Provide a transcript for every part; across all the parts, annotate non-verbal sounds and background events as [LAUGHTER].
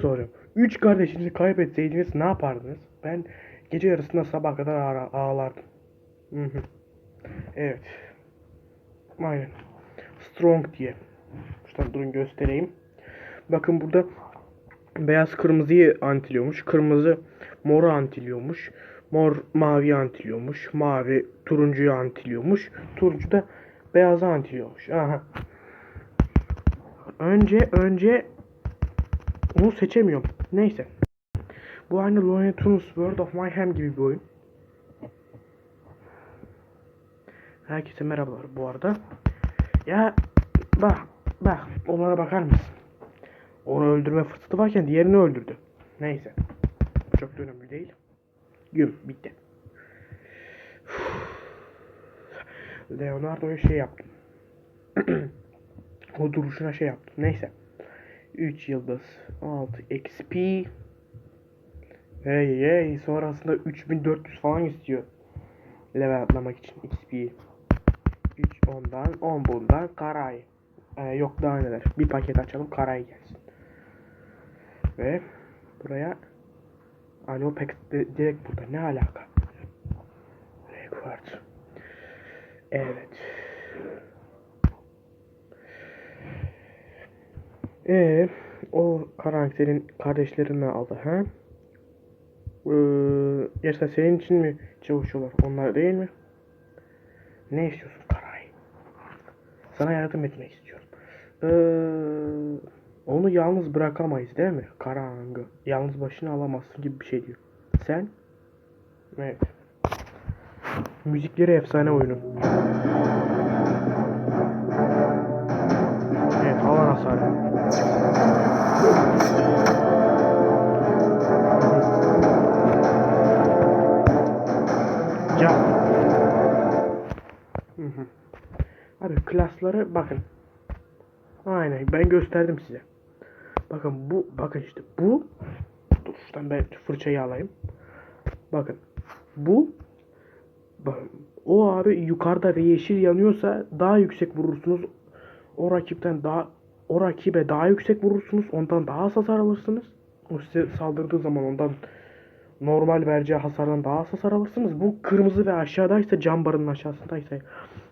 Soracağım. Üç kardeşinizi kaybetseydiniz ne yapardınız? Ben gece yarısında sabah kadar ağla- ağlardım. Hı hı. Evet. Aynen. Strong diye. Şuradan durun göstereyim. Bakın burada beyaz kırmızıyı antiliyormuş. Kırmızı moru antiliyormuş. Mor mavi antiliyormuş. Mavi turuncuyu antiliyormuş. Turuncu da beyazı antiliyormuş. Aha. Önce önce onu seçemiyorum. Neyse. Bu aynı Looney Tunes World of Mayhem gibi bir oyun. Herkese merhabalar bu arada. Ya bak bak onlara bakar mısın? Onu öldürme fırsatı varken diğerini öldürdü. Neyse. Çok da önemli değil. Güm bitti. Leonardo'ya şey yaptım. [CLEARS THROAT] o duruşuna şey yaptım. Neyse. 3 yıldız. 6 XP. Hey hey. Sonrasında 3400 falan istiyor. Level atlamak için XP. 3 ondan 10 bundan karay. Ee, yok daha neler. Bir paket açalım karay gelsin. Ve buraya Alo pek di- direkt burada ne alaka? Record. Evet. Ee, o karakterin kardeşlerini aldı ha? Ee, gerçekten senin için mi çalışıyorlar? Onlar değil mi? Ne istiyorsun Karay? Sana yardım etmek istiyorum. Ee, onu yalnız bırakamayız değil mi? Karangı. Yalnız başına alamazsın gibi bir şey diyor. Sen? Evet. Müzikleri efsane oyunun. Hı hı. Abi klasları bakın. Aynen ben gösterdim size. Bakın bu bakın işte bu dur şuradan ben fırçayı alayım. Bakın bu bakın, o abi yukarıda ve yeşil yanıyorsa daha yüksek vurursunuz. O rakipten daha o rakibe daha yüksek vurursunuz. Ondan daha az hasar alırsınız. O size saldırdığı zaman ondan normal vereceği hasardan daha az hasar alırsınız. Bu kırmızı ve aşağıdaysa cam barının aşağısındaysa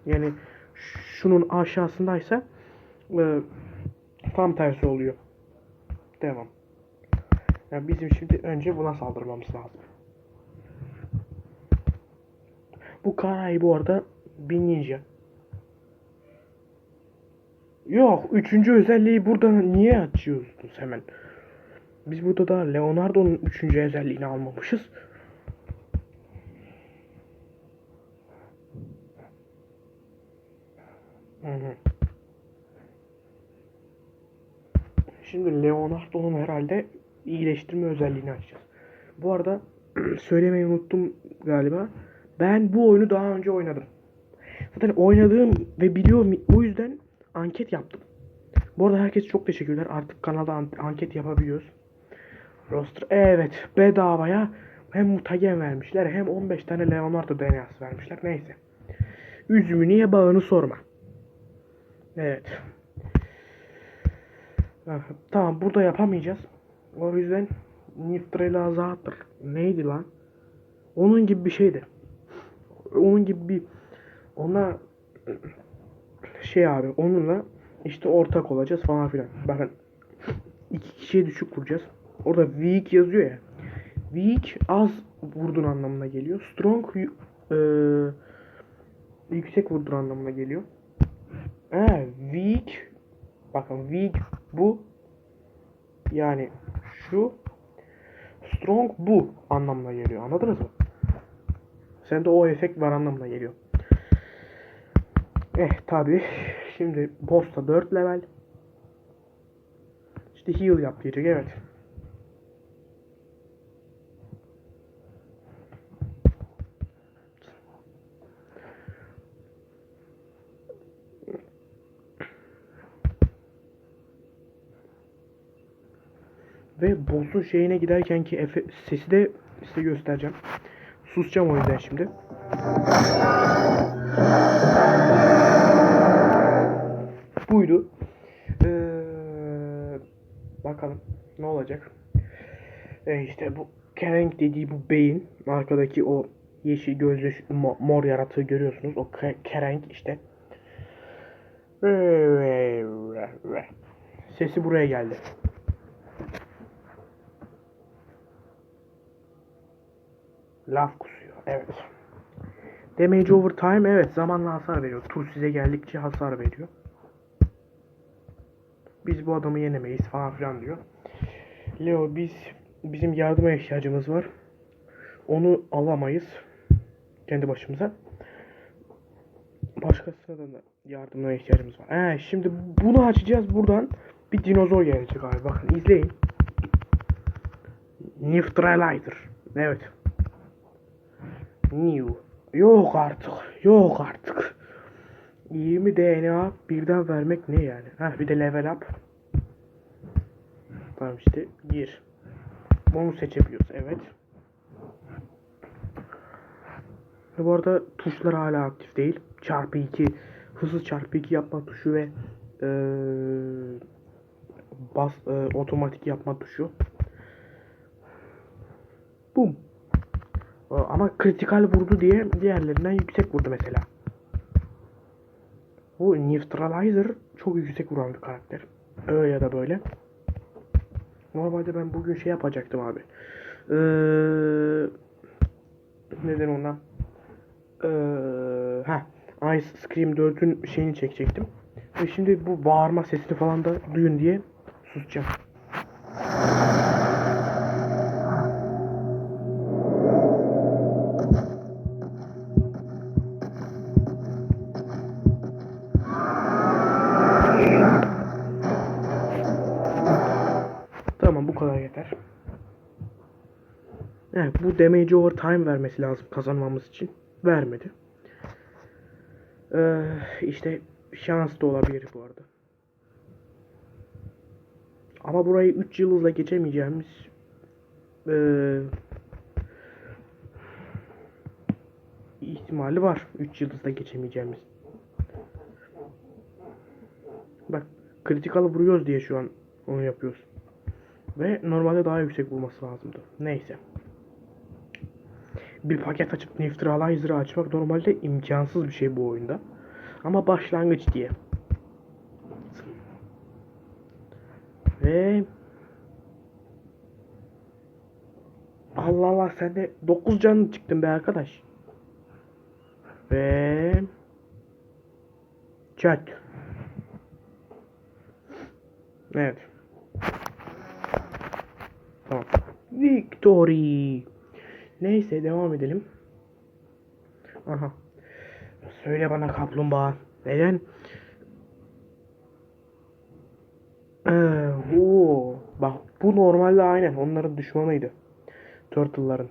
yani şunun aşağısındaysa e, tam tersi oluyor. Devam. Yani bizim şimdi önce buna saldırmamız lazım. Bu Karay bu arada bir ninja. Yok, üçüncü özelliği burada niye açıyorsunuz hemen? Biz burada da Leonardo'nun üçüncü özelliğini almamışız. Şimdi Leonardo'nun herhalde iyileştirme özelliğini açacağız. Bu arada [CLEARS THROAT] söylemeyi unuttum galiba. Ben bu oyunu daha önce oynadım. Zaten oynadığım ve biliyorum o yüzden anket yaptım. Bu arada herkes çok teşekkürler. Artık kanalda an- anket yapabiliyoruz. Roster evet bedavaya hem mutagen vermişler hem 15 tane Leonardo DNA'sı vermişler. Neyse. Üzümü niye bağını sorma. Evet. Ah, Tamam burada yapamayacağız. O yüzden Niftrela Zatır. Neydi lan? Onun gibi bir şeydi. onun gibi bir ona şey abi onunla işte ortak olacağız falan filan. Bakın iki kişiye düşük vuracağız. Orada weak yazıyor ya. Weak az vurdun anlamına geliyor. Strong eee, yüksek vurdun anlamına geliyor. He, weak bakın weak bu yani şu strong bu anlamına geliyor. Anladınız mı? Sende o efekt var anlamına geliyor. Eh tabi. Şimdi boss'ta 4 level. İşte heal yap diyecek evet. Ve boss'un şeyine giderken ki efe, sesi de size göstereceğim. Susacağım o yüzden şimdi. Bakalım ne olacak. E işte bu Kereng dediği bu beyin arkadaki o yeşil gözlü mor yaratığı görüyorsunuz. O Ke- Kereng işte. Sesi buraya geldi. Laf kusuyor. Evet. Damage over time evet zamanla hasar veriyor. Tur size geldikçe hasar veriyor. Biz bu adamı yenemeyiz falan filan diyor. Leo biz bizim yardıma ihtiyacımız var. Onu alamayız. Kendi başımıza. Başkasına da yardımına ihtiyacımız var. He, şimdi bunu açacağız buradan. Bir dinozor gelecek abi. Bakın izleyin. Niftralizer. Evet. New. Yok artık. Yok artık. 20 DNA birden vermek ne yani? Ha bir de level up. Tamam işte gir. Bunu seçebiliyoruz evet. Ve bu arada tuşlar hala aktif değil. Çarpı 2 hızlı çarpı 2 yapma tuşu ve eee, bas eee, otomatik yapma tuşu. Bum. Ama kritikal vurdu diye diğerlerinden yüksek vurdu mesela. Bu Neutralizer çok yüksek vuran bir karakter. Öyle ya da böyle. Normalde ben bugün şey yapacaktım abi. Ee, neden ona? Ee, ha, Ice Scream 4'ün şeyini çekecektim. Ve şimdi bu bağırma sesini falan da duyun diye susacağım. Kadar yeter. Evet bu damage over time vermesi lazım kazanmamız için. Vermedi. Ee, işte şans da olabilir bu arada. Ama burayı 3 yıldızla geçemeyeceğimiz ee, ihtimali var. 3 yıldızla geçemeyeceğimiz. Bak kritikal vuruyoruz diye şu an onu yapıyoruz. Ve normalde daha yüksek vurması lazımdı. Neyse. Bir paket açıp Neutralizer'ı açmak normalde imkansız bir şey bu oyunda. Ama başlangıç diye. Ve Allah Allah sen de 9 canlı çıktın be arkadaş. Ve Çat. Evet. Tamam. Victory. Neyse devam edelim. Aha. Söyle bana kaplumbağa. Neden? Ee, oo. Bak bu normalde aynen onların düşmanıydı. Turtle'ların.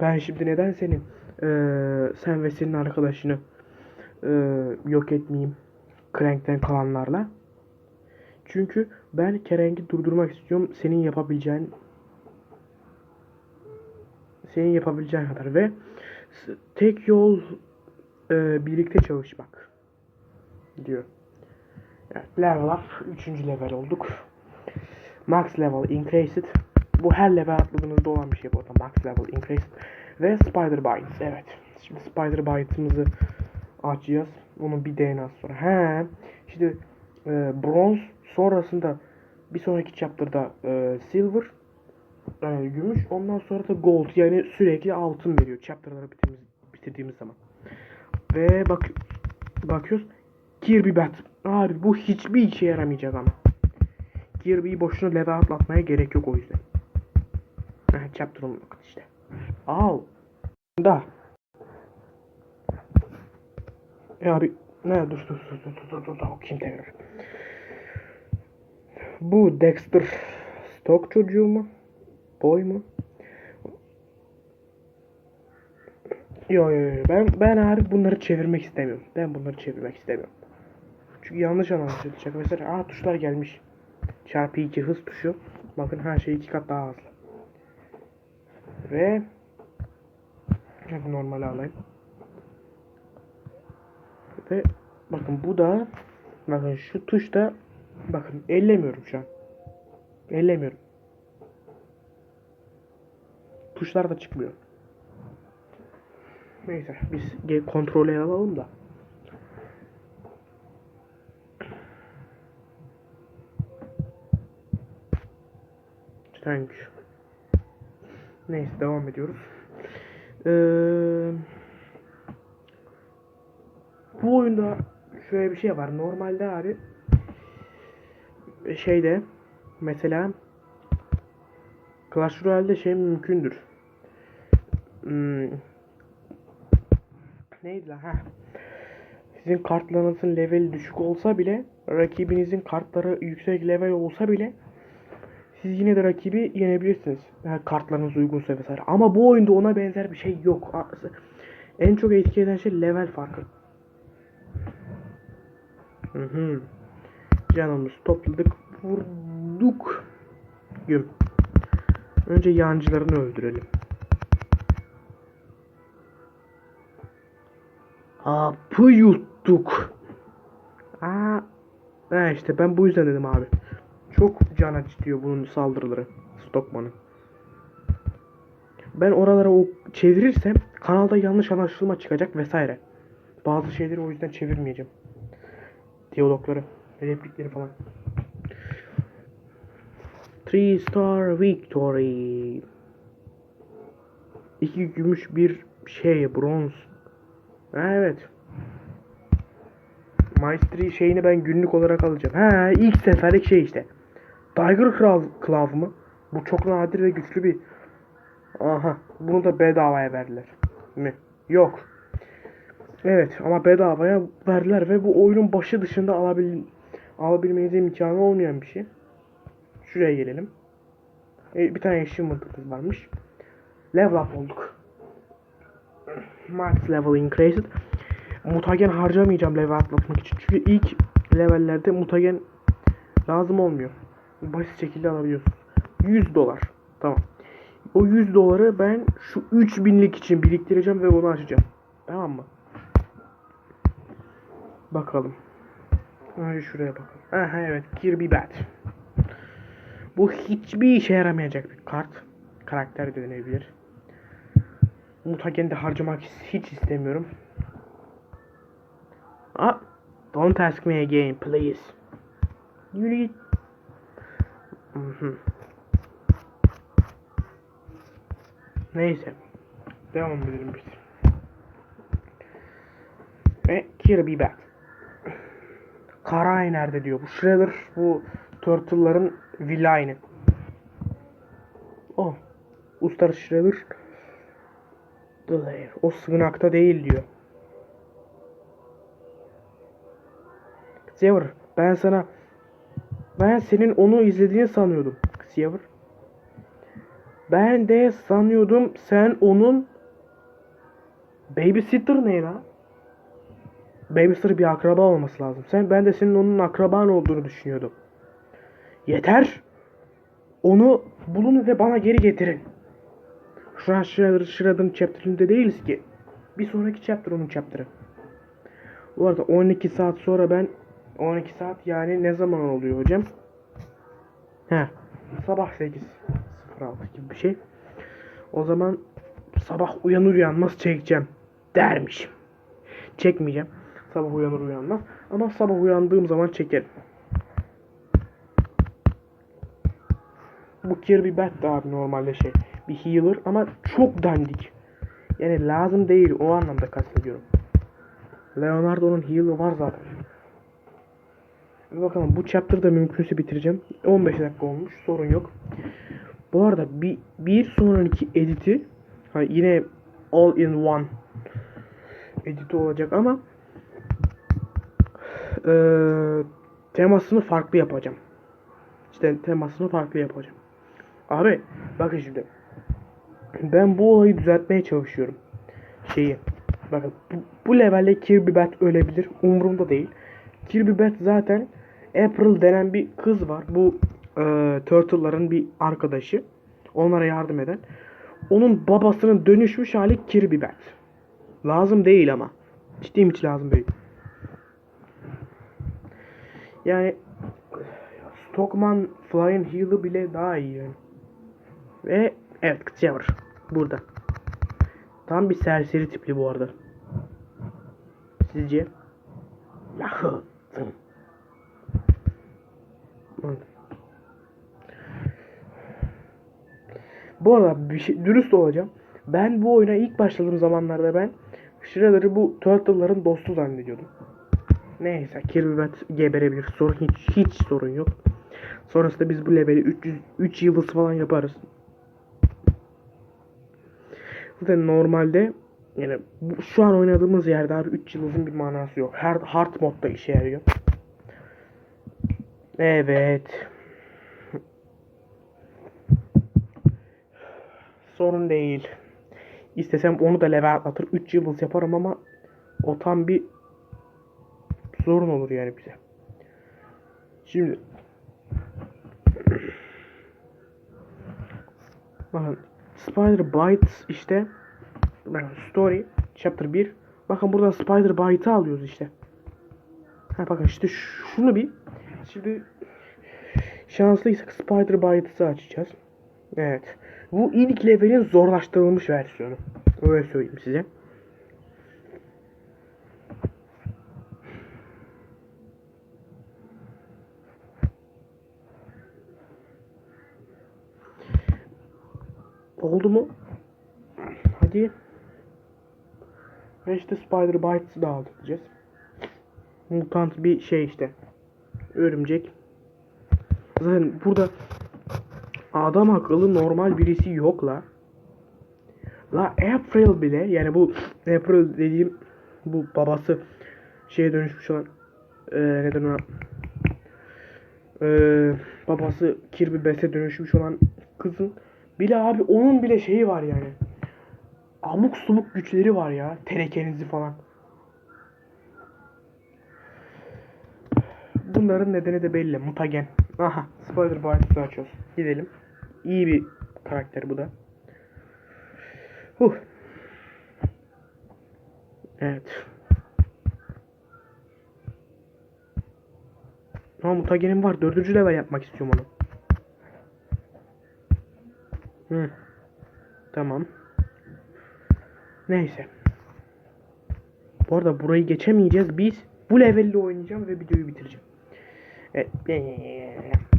Ben şimdi neden senin eee, sen ve senin arkadaşını eee, yok etmeyeyim Crank'ten kalanlarla? Çünkü ben Kereng'i durdurmak istiyorum senin yapabileceğin senin yapabileceğin kadar ve tek yol eee, birlikte çalışmak diyor. Evet, level up 3. level olduk. Max level increased. Bu her level atladığınızda olan bir şey bu arada. Max level increased. Ve Spider Bites. Evet. Şimdi Spider Bites'ımızı açacağız. Onun bir DNA'sı sonra. He. Şimdi e, bronz Sonrasında bir sonraki chapter'da e, silver yani gümüş ondan sonra da gold yani sürekli altın veriyor chapter'ları bitirdiğimiz, bitirdiğimiz zaman. Ve bak bakıyoruz Kirby Bat. Abi bu hiçbir işe yaramayacak ama. Kirby'yi boşuna leve atlatmaya gerek yok o yüzden. Heh, chapter olmak işte. Al. Da. Ya abi ne dur dur dur dur dur dur dur kim demiyor. Bu Dexter Stock çocuğu mu? Boy mu? Yo yo yo ben ben abi bunları çevirmek istemiyorum. Ben bunları çevirmek istemiyorum. Çünkü yanlış anlaşılacak. Mesela aa tuşlar gelmiş. Çarpı 2 hız tuşu. Bakın her şey iki kat daha hızlı. Ve normal alayım. Ve bakın bu da bakın şu tuşta bakın ellemiyorum şu an. Ellemiyorum. Tuşlar da çıkmıyor. Neyse biz kontrole alalım da. Thank you. Neyse devam ediyoruz. Ee, bu oyunda şöyle bir şey var. Normalde abi şeyde mesela Clash Royale'de şey mümkündür. Hmm, neydi lan? Ha. Sizin kartlarınızın leveli düşük olsa bile rakibinizin kartları yüksek level olsa bile siz yine de rakibi yenebilirsiniz. Yani kartlarınız uygunsa vesaire. Ama bu oyunda ona benzer bir şey yok. En çok etki eden şey level farkı. Hı hı. Canımız topladık. Vurduk. Güm. Önce yancılarını öldürelim. Hapı yuttuk. Aa, ha işte ben bu yüzden dedim abi. Çok can acıtıyor bunun saldırıları. Stockman'ın. Ben oralara o çevirirsem kanalda yanlış anlaşılma çıkacak vesaire. Bazı şeyleri o yüzden çevirmeyeceğim. Diyalogları, replikleri falan. Three star victory. İki gümüş bir şey bronz. Ha, evet. Maestri şeyini ben günlük olarak alacağım. Ha ilk seferlik şey işte. Tiger Claw, Claw mı? Bu çok nadir ve güçlü bir... Aha. Bunu da bedavaya verdiler. Mi? Yok. Evet ama bedavaya verdiler ve bu oyunun başı dışında alabil alabilmenize imkanı olmayan bir şey. Şuraya gelelim. E, bir tane achievement'ımız varmış. Level up olduk. Max level increased. Mutagen harcamayacağım level atlatmak için. Çünkü ilk levellerde mutagen lazım olmuyor. Basit şekilde alabiliyorsun. 100 dolar. Tamam. O 100 doları ben şu 3000'lik için biriktireceğim ve onu açacağım. Tamam mı? Bakalım. Önce şuraya bakalım. Aha evet Kirby Bat. Bu hiçbir işe yaramayacak bir kart. Karakter de denebilir. Mutagen'de harcamak hiç istemiyorum. Ah, don't ask me again, please. Yürü git. Mhm. Neyse. Devam edelim biz. Ve Kirby Bat. Karay nerede diyor. Bu Shredder bu Turtle'ların villaini. Oh. Usta Shredder. O sığınakta değil diyor. Xavier ben sana ben senin onu izlediğini sanıyordum. Xavier. Ben de sanıyordum sen onun babysitter ne lan? Babysitter bir akraba olması lazım. Sen ben de senin onun akraban olduğunu düşünüyordum. Yeter. Onu bulun ve bana geri getirin. Şu an Shredder, Shredder'ın chapter'ında değiliz ki. Bir sonraki chapter onun chapter'ı. Bu arada 12 saat sonra ben 12 saat yani ne zaman oluyor hocam? He. Sabah 8.06 gibi bir şey. O zaman sabah uyanır uyanmaz çekeceğim dermişim. Çekmeyeceğim. Sabah uyanır uyanmaz. Ama sabah uyandığım zaman çekerim. Bu Kirby Bat da abi normalde şey. Bir healer ama çok dandik. Yani lazım değil o anlamda kastediyorum. Leonardo'nun healer var zaten. Bakalım bu chapter'da mümkünse bitireceğim. 15 dakika olmuş sorun yok. Bu arada bir, bir sonraki editi ha, yine all in one editi olacak ama eee, temasını farklı yapacağım. İşte temasını farklı yapacağım. Abi bakın şimdi. Ben bu olayı düzeltmeye çalışıyorum. Şeyi. Bakın bu, bu levelde Kirby Bat ölebilir. Umurumda değil. Kirby Bat zaten April denen bir kız var. Bu e, Turtle'ların bir arkadaşı. Onlara yardım eden. Onun babasının dönüşmüş hali Kirby Bat. Lazım değil ama. Ciddiyim hiç lazım değil. Yani Stockman Flying Heel'ı bile daha iyi yani. Ve evet Xaver burada. Tam bir serseri tipli bu arada. Sizce? [LAUGHS] Bu arada bir şey, dürüst olacağım. Ben bu oyuna ilk başladığım zamanlarda ben Shredder'ı bu Turtle'ların dostu zannediyordum. Neyse Kirby geberebilir. Sorun hiç hiç sorun yok. Sonrasında biz bu leveli 300 3 yıldız falan yaparız. Zaten normalde yani bu, şu an oynadığımız yerde abi 3 yıldızın bir manası yok. Her hard modda işe yarıyor. Evet. Sorun değil. İstesem onu da level atlatır 3 yıldız yaparım ama o tam bir sorun olur yani bize. Şimdi Bakın Spider Bites işte bakın story chapter 1 bakın burada Spider Bite'ı alıyoruz işte. Ha bakın işte şunu bir şimdi şanslıysak Spider Bites'ı açacağız. Evet. Bu ilk levelin zorlaştırılmış versiyonu. Öyle söyleyeyim size. Oldu mu? Hadi. Ve işte Spider Bites'ı da aldıracağız. Mutant bir şey işte. Örümcek. Zaten burada adam akıllı normal birisi yok la. La April bile yani bu April dediğim bu babası şeye dönüşmüş olan e, neden ona e, babası Kirby Bass'e dönüşmüş olan kızın bile abi onun bile şeyi var yani. Amuk subuk güçleri var ya. Terekenizi falan. Bunların nedeni de belli. Mutagen. Aha. Spider Bites'ı açıyoruz. Gidelim. İyi bir karakter bu da. Huh. Evet. Ama mutagenim var. Dördüncü level yapmak istiyorum onu. Hı. Tamam. Neyse. Bu arada burayı geçemeyeceğiz. Biz bu levelle oynayacağım ve videoyu bitireceğim. Evet.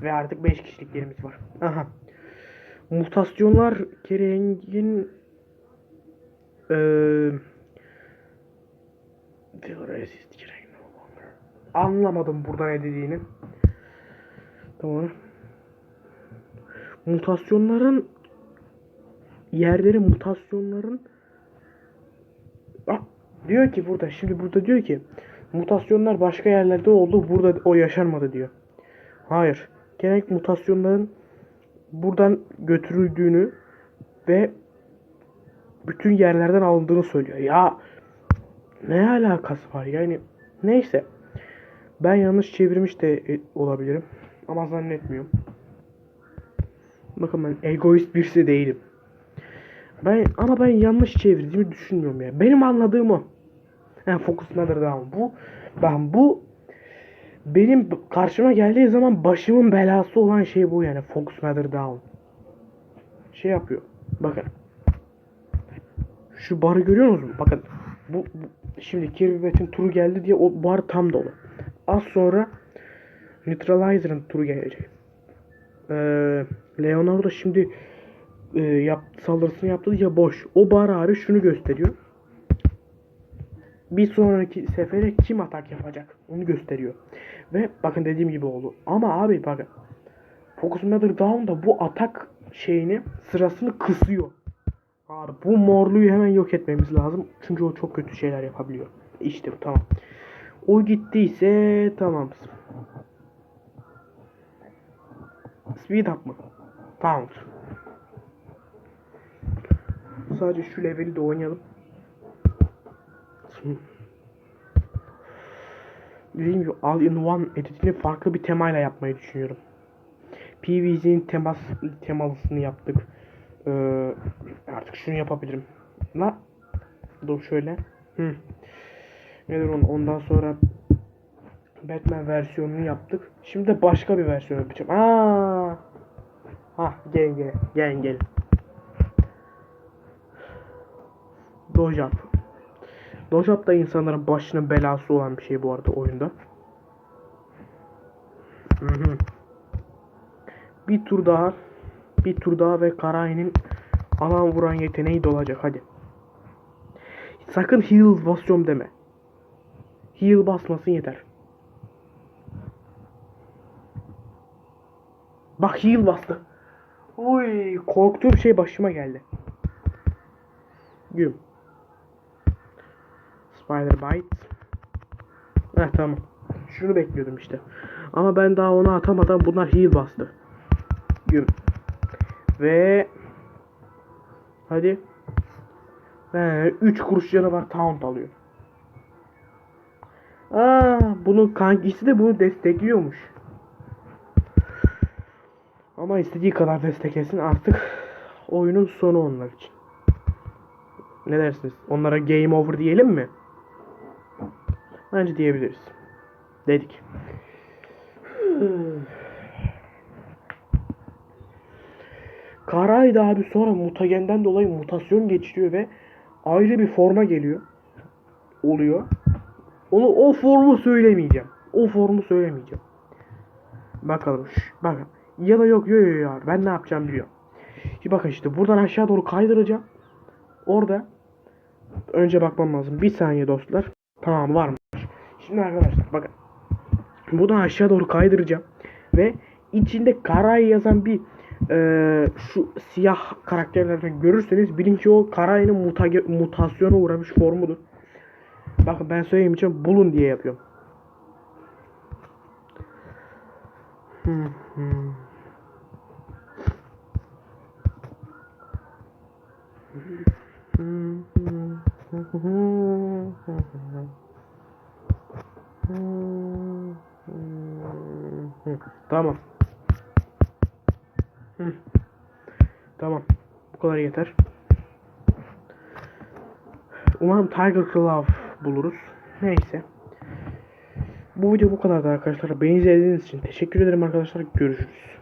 Ve artık 5 kişilik yerimiz var. Aha. Mutasyonlar Kereng'in longer. Anlamadım burada ne dediğini. Tamam. Mutasyonların yerleri mutasyonların ah, diyor ki burada şimdi burada diyor ki mutasyonlar başka yerlerde oldu burada o yaşanmadı diyor. Hayır. Gerek mutasyonların buradan götürüldüğünü ve bütün yerlerden alındığını söylüyor. Ya ne alakası var yani neyse. Ben yanlış çevirmiş de e, olabilirim. Ama zannetmiyorum. Bakın ben egoist birisi değilim. Ben ama ben yanlış çevirdiğimi düşünmüyorum ya. Benim anladığım o. Yani Focus Matter Down. Bu ben bu benim karşıma geldiği zaman başımın belası olan şey bu yani Focus Matter Down. Şey yapıyor. Bakın. Şu barı görüyor musunuz? Bakın bu, bu şimdi Kirby turu geldi diye o bar tam dolu. Az sonra Neutralizer'ın turu gelecek. Ee, Leonardo şimdi e, yap, saldırısını yaptı ya boş. O bar abi şunu gösteriyor. Bir sonraki sefere kim atak yapacak onu gösteriyor. Ve bakın dediğim gibi oldu. Ama abi bakın Focus Matter Down'da bu atak şeyini sırasını kısıyor. Abi bu morluyu hemen yok etmemiz lazım. Çünkü o çok kötü şeyler yapabiliyor. İşte tamam. O gittiyse tamam. Speed up mı? Pound. Sadece şu leveli de oynayalım. Dediğim gibi All in One editini farklı bir temayla yapmayı düşünüyorum. PVZ'nin temas temalısını yaptık. Ee, artık şunu yapabilirim. La dur şöyle. Hı. Nedir onu? Ondan sonra Batman versiyonunu yaptık. Şimdi de başka bir versiyon yapacağım. Aa! Ha gel gel gel gel. Dojap. Dojap da insanların başının belası olan bir şey bu arada oyunda. Hı hı. Bir tur daha. Bir tur daha ve Karay'ın alan vuran yeteneği dolacak hadi. Sakın heal basıyorum deme. Heal basmasın yeter. Bak heal bastı. Oy korktuğum şey başıma geldi. Güm. Spider Bite. Heh tamam. Şunu bekliyordum işte. Ama ben daha onu atamadan bunlar heal bastı. Güm. Ve hadi. He, 3 kuruş canı var taunt alıyor. Aa, bunun kankisi de bunu destekliyormuş. Ama istediği kadar desteklesin artık oyunun sonu onlar için. Ne dersiniz? Onlara game over diyelim mi? Bence diyebiliriz. Dedik. Karaydı abi sonra mutagenden dolayı mutasyon geçiriyor ve ayrı bir forma geliyor. Oluyor. Onu o formu söylemeyeceğim. O formu söylemeyeceğim. Bakalım. Şş, bakın. Ya da yok yok yok ya. Ben ne yapacağım biliyorum. Şimdi bakın işte buradan aşağı doğru kaydıracağım. Orada önce bakmam lazım. Bir saniye dostlar. Tamam varmış. Şimdi arkadaşlar bakın. Buradan aşağı doğru kaydıracağım. Ve içinde Karay yazan bir e, şu siyah karakterlerden görürseniz bilin ki o Karay'ın muta- mutasyona uğramış formudur. Bakın ben söyleyeyim için bulun diye yapıyorum. Hı. [LAUGHS] [LAUGHS] Tamam. Tamam. Bu kadar yeter. Umarım Tiger Claw buluruz. Neyse. Bu video bu kadardı arkadaşlar. Beni izlediğiniz için teşekkür ederim arkadaşlar. Görüşürüz.